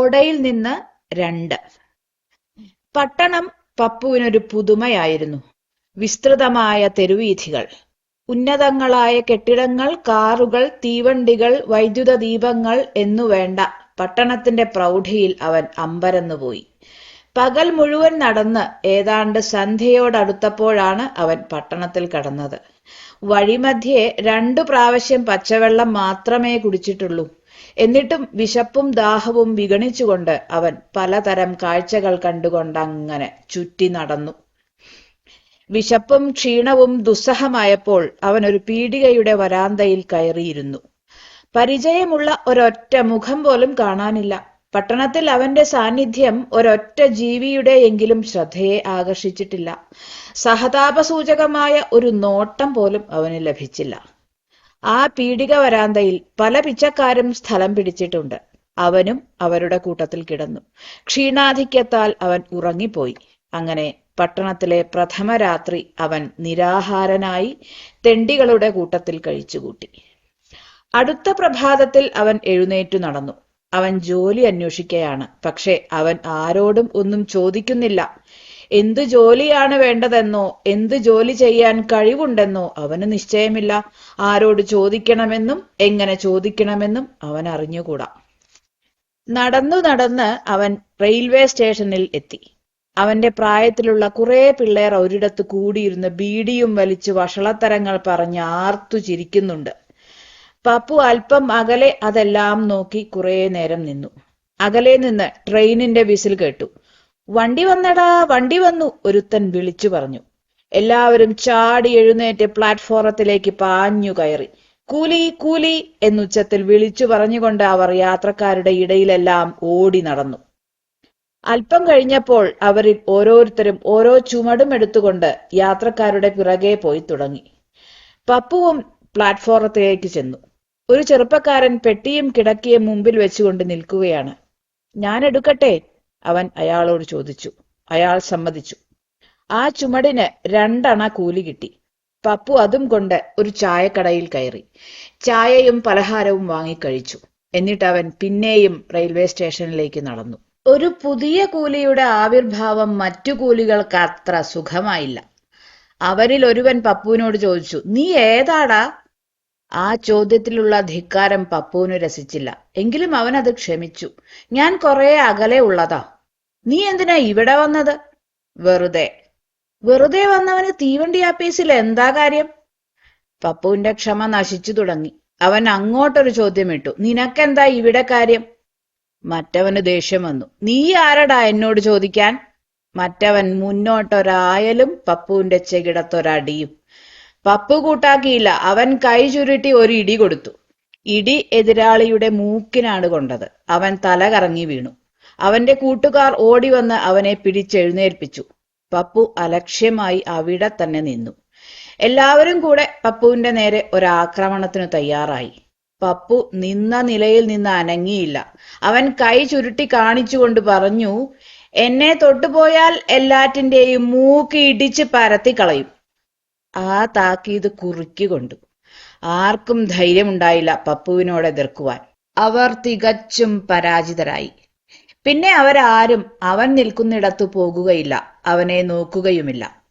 ഓടയിൽ നിന്ന് രണ്ട്. പട്ടണം പപ്പുവിനൊരു പുതുമയായിരുന്നു. വിസ്തൃതമായ തെരുവീഥികൾ ഉന്നതങ്ങളായ കെട്ടിടങ്ങൾ കാറുകൾ തീവണ്ടികൾ വൈദ്യുത ദീപങ്ങൾ എന്നു വേണ്ട പട്ടണത്തിന്റെ പ്രൗഢിയിൽ അവൻ അമ്പരന്നുപോയി പകൽ മുഴുവൻ നടന്ന് ഏതാണ്ട് സന്ധ്യയോടടുത്തപ്പോഴാണ് അവൻ പട്ടണത്തിൽ കടന്നത്. വഴിമധ്യേ രണ്ടു പ്രാവശ്യം പച്ചവെള്ളം മാത്രമേ കുടിച്ചിട്ടുള്ളൂ. എന്നിട്ടും വിശപ്പും ദാഹവും വിഗണിച്ചുകൊണ്ട് അവൻ പലതരം കാഴ്ചകൾ കണ്ടുകൊണ്ടങ്ങനെ ചുറ്റി നടന്നു. വിശപ്പും ക്ഷീണവും ദുസ്സഹമായപ്പോൾ അവൻ ഒരു പീടികയുടെ വരാന്തയിൽ കയറിയിരുന്നു. പരിചയമുള്ള ഒരൊറ്റ മുഖം പോലും കാണാനില്ല. പട്ടണത്തിൽ അവന്റെ സാന്നിധ്യം ഒരൊറ്റ ജീവിയുടെ എങ്കിലും ശ്രദ്ധയെ ആകർഷിച്ചിട്ടില്ല. സഹതാപസൂചകമായ ഒരു നോട്ടം പോലും അവന് ലഭിച്ചില്ല. ആ പീടിക വരാന്തയിൽ പല പിച്ചക്കാരും സ്ഥലം പിടിച്ചിട്ടുണ്ട്. അവനും അവരുടെ കൂട്ടത്തിൽ കിടന്നു. ക്ഷീണാധിക്യത്താൽ അവൻ ഉറങ്ങിപ്പോയി. അങ്ങനെ പട്ടണത്തിലെ പ്രഥമ രാത്രി അവൻ നിരാഹാരനായി തെണ്ടികളുടെ കൂട്ടത്തിൽ കഴിച്ചുകൂട്ടി. അടുത്ത പ്രഭാതത്തിൽ അവൻ എഴുന്നേറ്റു നടന്നു. അവൻ ജോലി അന്വേഷിക്കുകയാണ് പക്ഷെ അവൻ ആരോടും ഒന്നും ചോദിക്കുന്നില്ല. എന്ത് ജോലിയാണ് വേണ്ടതെന്നോ എന്ത് ജോലി ചെയ്യാൻ കഴിവുണ്ടെന്നോ അവന് നിശ്ചയമില്ല. ആരോട് ചോദിക്കണമെന്നും എങ്ങനെ ചോദിക്കണമെന്നും അവൻ അറിഞ്ഞുകൂടാ. നടന്നു നടന്ന് അവൻ റെയിൽവേ സ്റ്റേഷനിൽ എത്തി. അവന്റെ പ്രായത്തിലുള്ള കുറെ പിള്ളേർ ഒരിടത്ത് കൂടിയിരുന്ന് ബീഡിയും വലിച്ച് വഷളത്തരങ്ങൾ പറഞ്ഞ് ആർത്തു ചിരിക്കുന്നുണ്ട്. പപ്പു അല്പം അകലെ അതെല്ലാം നോക്കി കുറെ നേരം നിന്നു. അകലെ നിന്ന് ട്രെയിനിന്റെ വിസിൽ കേട്ടു. വണ്ടി വന്നടാ വണ്ടി വന്നു ഒരുത്തൻ വിളിച്ചു പറഞ്ഞു. എല്ലാവരും ചാടി എഴുന്നേറ്റ് പ്ലാറ്റ്ഫോറത്തിലേക്ക് പാഞ്ഞു കയറി. കൂലി കൂലി എന്നുച്ചത്തിൽ വിളിച്ചു പറഞ്ഞുകൊണ്ട് അവർ യാത്രക്കാരുടെ ഇടയിലെല്ലാം ഓടി നടന്നു. അല്പം കഴിഞ്ഞപ്പോൾ അവരിൽ ഓരോരുത്തരും ഓരോ ചുമടും എടുത്തുകൊണ്ട് യാത്രക്കാരുടെ പിറകെ പോയി തുടങ്ങി. പപ്പുവും പ്ലാറ്റ്ഫോറത്തിലേക്ക് ചെന്നു. ഒരു ചെറുപ്പക്കാരൻ പെട്ടിയും കിടക്കിയും മുമ്പിൽ വെച്ചുകൊണ്ട് നിൽക്കുകയാണ്. ഞാൻ എടുക്കട്ടെ അവൻ അയാളോട് ചോദിച്ചു. അയാൾ സമ്മതിച്ചു. ആ ചുമടിന് രണ്ടണ കൂലി കിട്ടി. പപ്പു അതും കൊണ്ട് ഒരു ചായക്കടയിൽ കയറി. ചായയും പലഹാരവും വാങ്ങിക്കഴിച്ചു എന്നിട്ട് അവൻ പിന്നെയും റെയിൽവേ സ്റ്റേഷനിലേക്ക് നടന്നു. ഒരു പുതിയ കൂലിയുടെ ആവിർഭാവം മറ്റു കൂലികൾക്ക് അത്ര സുഖമായില്ല. അവരിൽ ഒരുവൻ പപ്പുവിനോട് ചോദിച്ചു നീ ഏതാടാ? ആ ചോദ്യത്തിലുള്ള ധിക്കാരം പപ്പുവിന് രസിച്ചില്ല. എങ്കിലും അവൻ അത് ക്ഷമിച്ചു. ഞാൻ കുറെ അകലെ ഉള്ളതാ. നീ എന്തിനാ ഇവിടെ വന്നത്? വെറുതെ. വെറുതെ വന്നവന് തീവണ്ടി ആപ്പീസിൽ എന്താ കാര്യം? പപ്പുവിന്റെ ക്ഷമ നശിച്ചു തുടങ്ങി. അവൻ അങ്ങോട്ടൊരു ചോദ്യം ഇട്ടു നിനക്കെന്താ ഇവിടെ കാര്യം? മറ്റവന് ദേഷ്യം വന്നു. നീ ആരടാ എന്നോട് ചോദിക്കാൻ? മറ്റവൻ മുന്നോട്ടൊരായലും പപ്പുവിന്റെ ചെകിടത്തൊരടിയും. പപ്പു കൂട്ടാക്കിയില്ല. അവൻ കൈ ചുരുട്ടി ഒരു ഇടി കൊടുത്തു. ഇടി എതിരാളിയുടെ മൂക്കിനാണ് കൊണ്ടത്. അവൻ തല കറങ്ങി വീണു. അവന്റെ കൂട്ടുകാർ ഓടി വന്ന് അവനെ പിടിച്ചെഴുന്നേൽപ്പിച്ചു. പപ്പു അലക്ഷ്യമായി അവിടെ തന്നെ നിന്നു. എല്ലാവരും കൂടെ പപ്പുവിന്റെ നേരെ ഒരാക്രമണത്തിനു തയ്യാറായി. പപ്പു നിന്ന നിലയിൽ നിന്ന് അനങ്ങിയില്ല. അവൻ കൈ ചുരുട്ടി കാണിച്ചുകൊണ്ട് പറഞ്ഞു എന്നെ തൊട്ടുപോയാൽ എല്ലാറ്റിന്റെയും മൂക്ക് ഇടിച്ച് പരത്തിക്കളയും ആ താക്കീത് കുറുക്കിക്കൊണ്ടു. ആർക്കും ധൈര്യമുണ്ടായില്ല പപ്പുവിനോട് എതിർക്കുവാൻ. അവർ തികച്ചും പരാജിതരായി. പിന്നെ അവരാരും അവൻ നിൽക്കുന്നിടത്തു പോകുകയില്ല അവനെ നോക്കുകയുമില്ല.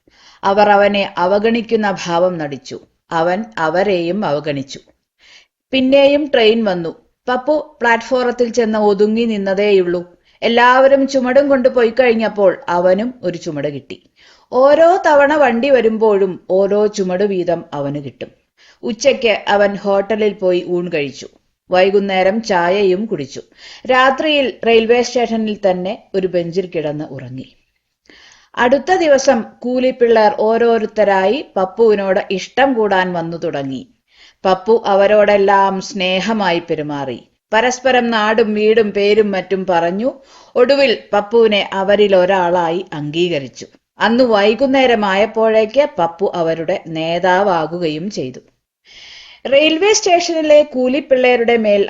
അവർ അവനെ അവഗണിക്കുന്ന ഭാവം നടിച്ചു. അവൻ അവരെയും അവഗണിച്ചു. പിന്നെയും ട്രെയിൻ വന്നു. പപ്പു പ്ലാറ്റ്ഫോറത്തിൽ ചെന്ന് ഒതുങ്ങി നിന്നതേയുള്ളൂ. എല്ലാവരും ചുമടും കൊണ്ട് പോയി കഴിഞ്ഞപ്പോൾ അവനും ഒരു ചുമട് കിട്ടി. ഓരോ തവണ വണ്ടി വരുമ്പോഴും ഓരോ ചുമട് വീതം അവന് കിട്ടും. ഉച്ചയ്ക്ക് അവൻ ഹോട്ടലിൽ പോയി ഊൺ കഴിച്ചു. വൈകുന്നേരം ചായയും കുടിച്ചു. രാത്രിയിൽ റെയിൽവേ സ്റ്റേഷനിൽ തന്നെ ഒരു ബെഞ്ചിൽ കിടന്ന് ഉറങ്ങി. അടുത്ത ദിവസം കൂലിപ്പിള്ളേർ ഓരോരുത്തരായി പപ്പുവിനോട് ഇഷ്ടം കൂടാൻ വന്നു തുടങ്ങി. പപ്പു അവരോടെല്ലാം സ്നേഹമായി പെരുമാറി. പരസ്പരം നാടും വീടും പേരും മറ്റും പറഞ്ഞു. ഒടുവിൽ പപ്പുവിനെ അവരിൽ ഒരാളായി അംഗീകരിച്ചു. അന്ന് വൈകുന്നേരമായപ്പോഴേക്ക് പപ്പു അവരുടെ നേതാവാകുകയും ചെയ്തു. റെയിൽവേ സ്റ്റേഷനിലെ കൂലിപ്പിള്ളേരുടെ മേൽ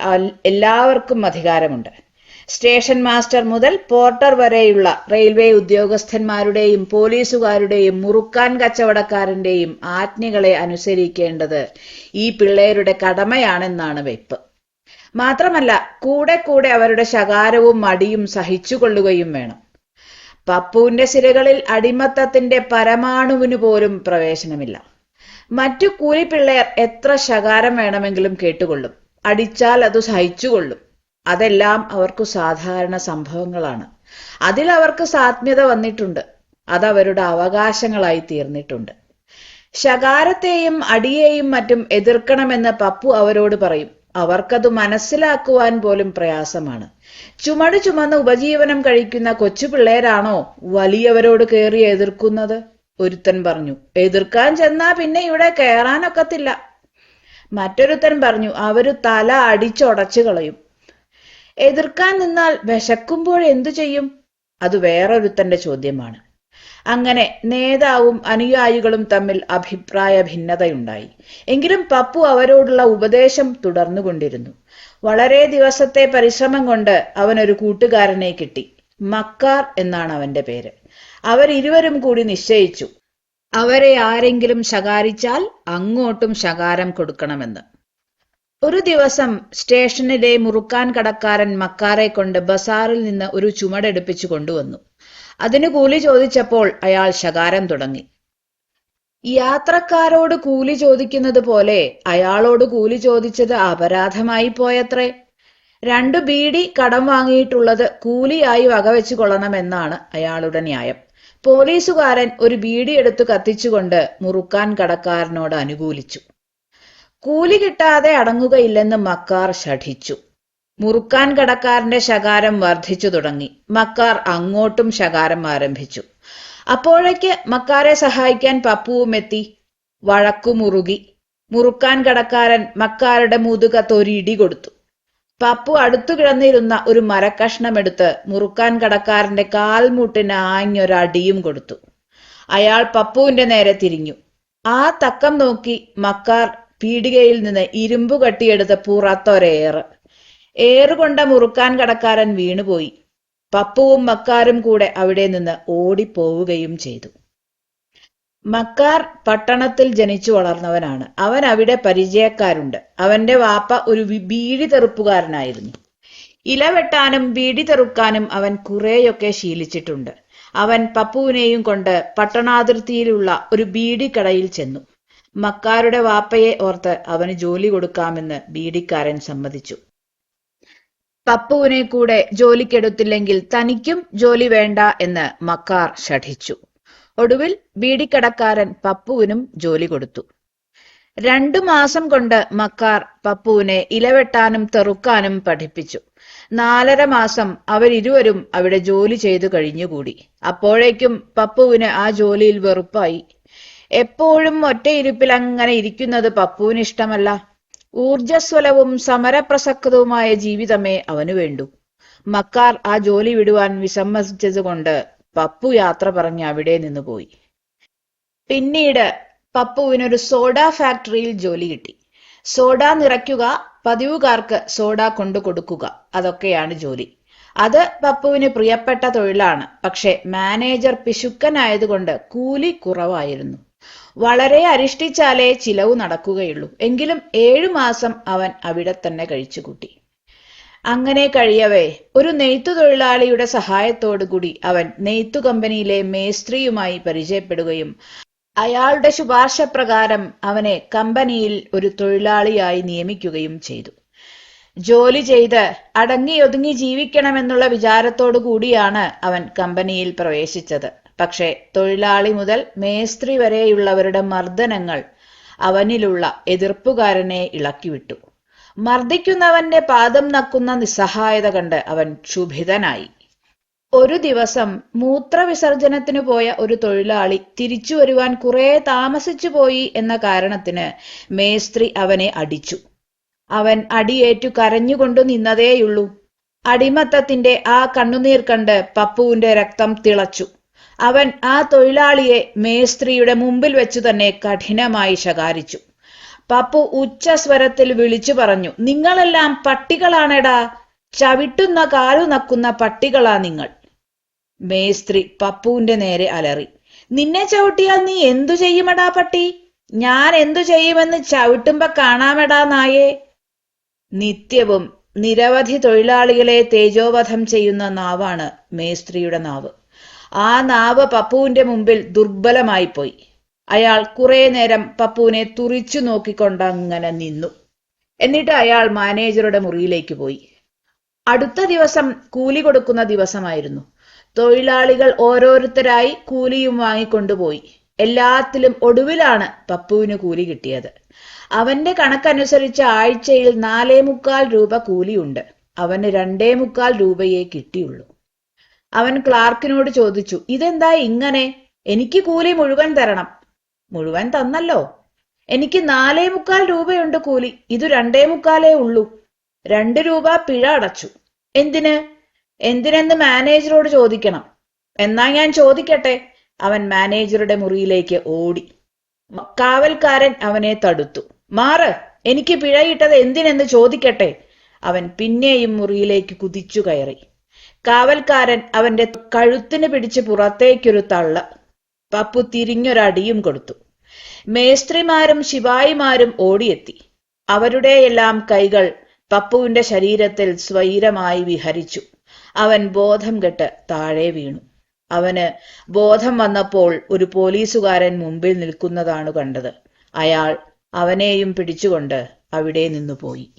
എല്ലാവർക്കും അധികാരമുണ്ട്. സ്റ്റേഷൻ മാസ്റ്റർ മുതൽ പോർട്ടർ വരെയുള്ള റെയിൽവേ ഉദ്യോഗസ്ഥന്മാരുടെയും പോലീസുകാരുടെയും മുറുക്കാൻ കച്ചവടക്കാരന്റെയും ആജ്ഞകളെ അനുസരിക്കേണ്ടത് ഈ പിള്ളേരുടെ കടമയാണെന്നാണ് വെപ്പ് മാത്രമല്ല കൂടെ കൂടെ അവരുടെ ശകാരവും മടിയും സഹിച്ചുകൊള്ളുകയും വേണം. പപ്പുവിന്റെ സിരകളിൽ അടിമത്തത്തിന്റെ പരമാണുവിന് പോലും പ്രവേശനമില്ല. മറ്റു കൂലിപ്പിള്ളേർ എത്ര ശകാരം വേണമെങ്കിലും കേട്ടുകൊള്ളും. അടിച്ചാൽ അത് സഹിച്ചുകൊള്ളും. അതെല്ലാം അവർക്ക് സാധാരണ സംഭവങ്ങളാണ്. അതിൽ അവർക്ക് സാത്മ്യത വന്നിട്ടുണ്ട്. അതവരുടെ അവകാശങ്ങളായി തീർന്നിട്ടുണ്ട്. ശകാരത്തെയും അടിയെയും മറ്റും എതിർക്കണമെന്ന് പപ്പു അവരോട് പറയും. അവർക്കത് മനസ്സിലാക്കുവാൻ പോലും പ്രയാസമാണ്. ചുമട് ചുമന്ന് ഉപജീവനം കഴിക്കുന്ന കൊച്ചു പിള്ളേരാണോ വലിയവരോട് കയറി എതിർക്കുന്നത്? ഒരുത്തൻ പറഞ്ഞു എതിർക്കാൻ ചെന്നാ പിന്നെ ഇവിടെ കയറാനൊക്കത്തില്ല മറ്റൊരുത്തൻ പറഞ്ഞു അവർ തല അടിച്ചുടച്ചു കളയും. എതിർക്കാൻ നിന്നാൽ വിശക്കുമ്പോൾ എന്തു ചെയ്യും? അത് വേറൊരുത്തന്റെ ചോദ്യമാണ്. അങ്ങനെ നേതാവും അനുയായികളും തമ്മിൽ അഭിപ്രായ ഭിന്നതയുണ്ടായി. എങ്കിലും പപ്പു അവരോടുള്ള ഉപദേശം തുടർന്നുകൊണ്ടിരുന്നു. വളരെ ദിവസത്തെ പരിശ്രമം കൊണ്ട് അവനൊരു കൂട്ടുകാരനെ കിട്ടി. മക്കാർ എന്നാണ് അവന്റെ പേര്. അവരിരുവരും കൂടി നിശ്ചയിച്ചു. അവരെ ആരെങ്കിലും ശകാരിച്ചാൽ അങ്ങോട്ടും ശകാരം കൊടുക്കണമെന്ന്. ഒരു ദിവസം സ്റ്റേഷനിലെ മുറുക്കാൻ കടക്കാരൻ മക്കാറെ കൊണ്ട് ബസാറിൽ നിന്ന് ഒരു ചുമടെടുപ്പിച്ചു കൊണ്ടുവന്നു. അതിന് കൂലി ചോദിച്ചപ്പോൾ അയാൾ ശകാരം തുടങ്ങി. യാത്രക്കാരോട് കൂലി ചോദിക്കുന്നത് പോലെ അയാളോട് കൂലി ചോദിച്ചത് അപരാധമായി പോയത്രേ. രണ്ടു ബീഡി കടം വാങ്ങിയിട്ടുള്ളത് കൂലിയായി വകവെച്ചു കൊള്ളണമെന്നാണ് അയാളുടെ ന്യായം. പോലീസുകാരൻ ഒരു ബീഡി എടുത്തു കത്തിച്ചുകൊണ്ട് മുറുക്കാൻ കടക്കാരനോട് അനുകൂലിച്ചു. കൂലി കിട്ടാതെ അടങ്ങുകയില്ലെന്ന് മക്കാർ ശഠിച്ചു. മുറുക്കാൻ കടക്കാരന്റെ ശകാരം വർദ്ധിച്ചു തുടങ്ങി. മക്കാർ അങ്ങോട്ടും ശകാരം ആരംഭിച്ചു. അപ്പോഴേക്ക് മക്കാരെ സഹായിക്കാൻ പപ്പുവും എത്തി. വഴക്കു മുറുകി. മുറുക്കാൻ കടക്കാരൻ മക്കാരുടെ മുതുക തൊരിടി കൊടുത്തു. പപ്പു അടുത്തു കിടന്നിരുന്ന ഒരു മരക്കഷ്ണമെടുത്ത് മുറുക്കാൻ കടക്കാരന്റെ കാൽമുട്ടിന് ആഞ്ഞൊരടിയും കൊടുത്തു. അയാൾ പപ്പുവിന്റെ നേരെ തിരിഞ്ഞു. ആ തക്കം നോക്കി മക്കാർ പീടികയിൽ നിന്ന് ഇരുമ്പു കട്ടിയെടുത്ത് പുറത്തൊരേറ്. ഏറുകൊണ്ട മുറുക്കാൻ കടക്കാരൻ വീണുപോയി. പപ്പുവും മക്കാരും കൂടെ അവിടെ നിന്ന് ഓടിപ്പോവുകയും ചെയ്തു. മക്കാർ പട്ടണത്തിൽ ജനിച്ചു വളർന്നവനാണ്. അവൻ അവിടെ പരിചയക്കാരുണ്ട്. അവന്റെ വാപ്പ ഒരു ബീഡി തെറുപ്പുകാരനായിരുന്നു. ഇല വെട്ടാനും ബീഡി തെറുക്കാനും അവൻ കുറെയൊക്കെ ശീലിച്ചിട്ടുണ്ട്. അവൻ പപ്പുവിനെയും കൊണ്ട് പട്ടണാതിർത്തിയിലുള്ള ഒരു ബീഡിക്കടയിൽ ചെന്നു. മക്കാരുടെ വാപ്പയെ ഓർത്ത് അവന് ജോലി കൊടുക്കാമെന്ന് ബീഡിക്കാരൻ സമ്മതിച്ചു. പപ്പുവിനെ കൂടെ ജോലിക്കെടുത്തില്ലെങ്കിൽ തനിക്കും ജോലി വേണ്ട എന്ന് മക്കാർ ഷഠിച്ചു ഒടുവിൽ ബീഡിക്കടക്കാരൻ പപ്പുവിനും ജോലി കൊടുത്തു. രണ്ടു മാസം കൊണ്ട് മക്കാർ പപ്പുവിനെ ഇലവെട്ടാനും തെറുക്കാനും പഠിപ്പിച്ചു. നാലര മാസം അവരിരുവരും അവിടെ ജോലി ചെയ്തു കഴിഞ്ഞുകൂടി. അപ്പോഴേക്കും പപ്പുവിന് ആ ജോലിയിൽ വെറുപ്പായി. എപ്പോഴും ഒറ്റയിരുപ്പിൽ അങ്ങനെ ഇരിക്കുന്നത് പപ്പുവിന് ഇഷ്ടമല്ല ഊർജസ്വലവും സമരപ്രസക്തവുമായ ജീവിതമേ അവനു വേണ്ടു. മക്കാർ ആ ജോലി വിടുവാൻ വിസമ്മതിച്ചതുകൊണ്ട് പപ്പു യാത്ര പറഞ്ഞ് അവിടെ നിന്ന് പോയി. പിന്നീട് പപ്പുവിനൊരു സോഡ ഫാക്ടറിയിൽ ജോലി കിട്ടി. സോഡ നിറയ്ക്കുക പതിവുകാർക്ക് സോഡ കൊണ്ടു കൊടുക്കുക അതൊക്കെയാണ് ജോലി. അത് പപ്പുവിന് പ്രിയപ്പെട്ട തൊഴിലാണ്. പക്ഷെ മാനേജർ പിശുക്കനായതുകൊണ്ട് കൂലി കുറവായിരുന്നു. വളരെ അരിഷ്ടിച്ചാലേ ചിലവ് നടക്കുകയുള്ളൂ. എങ്കിലും ഏഴു മാസം അവൻ അവിടെ തന്നെ കഴിച്ചുകൂട്ടി. അങ്ങനെ കഴിയവേ ഒരു നെയ്ത്തു തൊഴിലാളിയുടെ സഹായത്തോടുകൂടി അവൻ നെയ്ത്തു കമ്പനിയിലെ മേസ്ത്രിയുമായി പരിചയപ്പെടുകയും അയാളുടെ ശുപാർശ പ്രകാരം അവനെ കമ്പനിയിൽ ഒരു തൊഴിലാളിയായി നിയമിക്കുകയും ചെയ്തു. ജോലി ചെയ്ത് അടങ്ങിയൊതുങ്ങി ജീവിക്കണമെന്നുള്ള വിചാരത്തോടു കൂടിയാണ് അവൻ കമ്പനിയിൽ പ്രവേശിച്ചത്. പക്ഷേ തൊഴിലാളി മുതൽ മേസ്ത്രി വരെയുള്ളവരുടെ മർദ്ദനങ്ങൾ അവനിലുള്ള എതിർപ്പുകാരനെ ഇളക്കിവിട്ടു. മർദ്ദിക്കുന്നവന്റെ പാദം നക്കുന്ന നിസ്സഹായത കണ്ട് അവൻ ക്ഷുഭിതനായി. ഒരു ദിവസം മൂത്രവിസർജനത്തിന് പോയ ഒരു തൊഴിലാളി തിരിച്ചു വരുവാൻ കുറെ താമസിച്ചു പോയി എന്ന കാരണത്തിന് മേസ്ത്രി അവനെ അടിച്ചു. അവൻ അടിയേറ്റു കരഞ്ഞുകൊണ്ടു നിന്നതേയുള്ളൂ. അടിമത്തത്തിന്റെ ആ കണ്ണുനീർ കണ്ട് പപ്പുവിന്റെ രക്തം തിളച്ചു. അവൻ ആ തൊഴിലാളിയെ മേസ്ത്രിയുടെ മുമ്പിൽ വെച്ചു തന്നെ കഠിനമായി ശകാരിച്ചു. പപ്പു ഉച്ചസ്വരത്തിൽ വിളിച്ചു പറഞ്ഞു നിങ്ങളെല്ലാം പട്ടികളാണെടാ. ചവിട്ടുന്ന കാലു നക്കുന്ന പട്ടികളാ നിങ്ങൾ. മേസ്ത്രി പപ്പുവിന്റെ നേരെ അലറി നിന്നെ ചവിട്ടിയാൽ നീ എന്തു ചെയ്യുമെടാ പട്ടി? ഞാൻ എന്തു ചെയ്യുമെന്ന് ചവിട്ടുമ്പോ കാണാമെടാ നായേ. നിത്യവും നിരവധി തൊഴിലാളികളെ തേജോവധം ചെയ്യുന്ന നാവാണ് മേസ്ത്രിയുടെ നാവ്. ആ നാവ് പപ്പുവിന്റെ മുമ്പിൽ ദുർബലമായിപ്പോയി. അയാൾ കുറെ നേരം പപ്പുവിനെ തുറിച്ചു നോക്കിക്കൊണ്ട് അങ്ങനെ നിന്നു. എന്നിട്ട് അയാൾ മാനേജറുടെ മുറിയിലേക്ക് പോയി. അടുത്ത ദിവസം കൂലി കൊടുക്കുന്ന ദിവസമായിരുന്നു. തൊഴിലാളികൾ ഓരോരുത്തരായി കൂലിയും വാങ്ങിക്കൊണ്ടുപോയി എല്ലാത്തിലും ഒടുവിലാണ് പപ്പുവിന് കൂലി കിട്ടിയത്. അവന്റെ കണക്കനുസരിച്ച് ആഴ്ചയിൽ നാലേ മുക്കാൽ രൂപ കൂലിയുണ്ട്. അവന് രണ്ടേ മുക്കാൽ രൂപയേ കിട്ടിയുള്ളൂ. അവൻ ക്ലാർക്കിനോട് ചോദിച്ചു ഇതെന്താ ഇങ്ങനെ? എനിക്ക് കൂലി മുഴുവൻ തരണം. മുഴുവൻ തന്നല്ലോ. എനിക്ക് നാലേ മുക്കാൽ രൂപയുണ്ട് കൂലി. ഇത് രണ്ടേ മുക്കാലേ ഉള്ളൂ. രണ്ട് രൂപ പിഴ അടച്ചു. എന്തിന്? എന്തിനെന്ന് മാനേജറോട് ചോദിക്കണം. എന്നാ ഞാൻ ചോദിക്കട്ടെ. അവൻ മാനേജറുടെ മുറിയിലേക്ക് ഓടി. കാവൽക്കാരൻ അവനെ തടുത്തു. മാറ് എനിക്ക് പിഴയിട്ടത് എന്തിനെന്ന് ചോദിക്കട്ടെ. അവൻ പിന്നെയും മുറിയിലേക്ക് കുതിച്ചു കയറി. കാവൽക്കാരൻ അവന്റെ കഴുത്തിന് പിടിച്ച് പുറത്തേക്കൊരു തള്ള. പപ്പു തിരിഞ്ഞൊരടിയും കൊടുത്തു. മേസ്ത്രിമാരും ശിവായിമാരും ഓടിയെത്തി. അവരുടെയെല്ലാം കൈകൾ പപ്പുവിന്റെ ശരീരത്തിൽ സ്വൈരമായി വിഹരിച്ചു. അവൻ ബോധം കെട്ട് താഴെ വീണു. അവന് ബോധം വന്നപ്പോൾ ഒരു പോലീസുകാരൻ മുമ്പിൽ നിൽക്കുന്നതാണ് കണ്ടത്. അയാൾ അവനെയും പിടിച്ചുകൊണ്ട് അവിടെ നിന്നു പോയി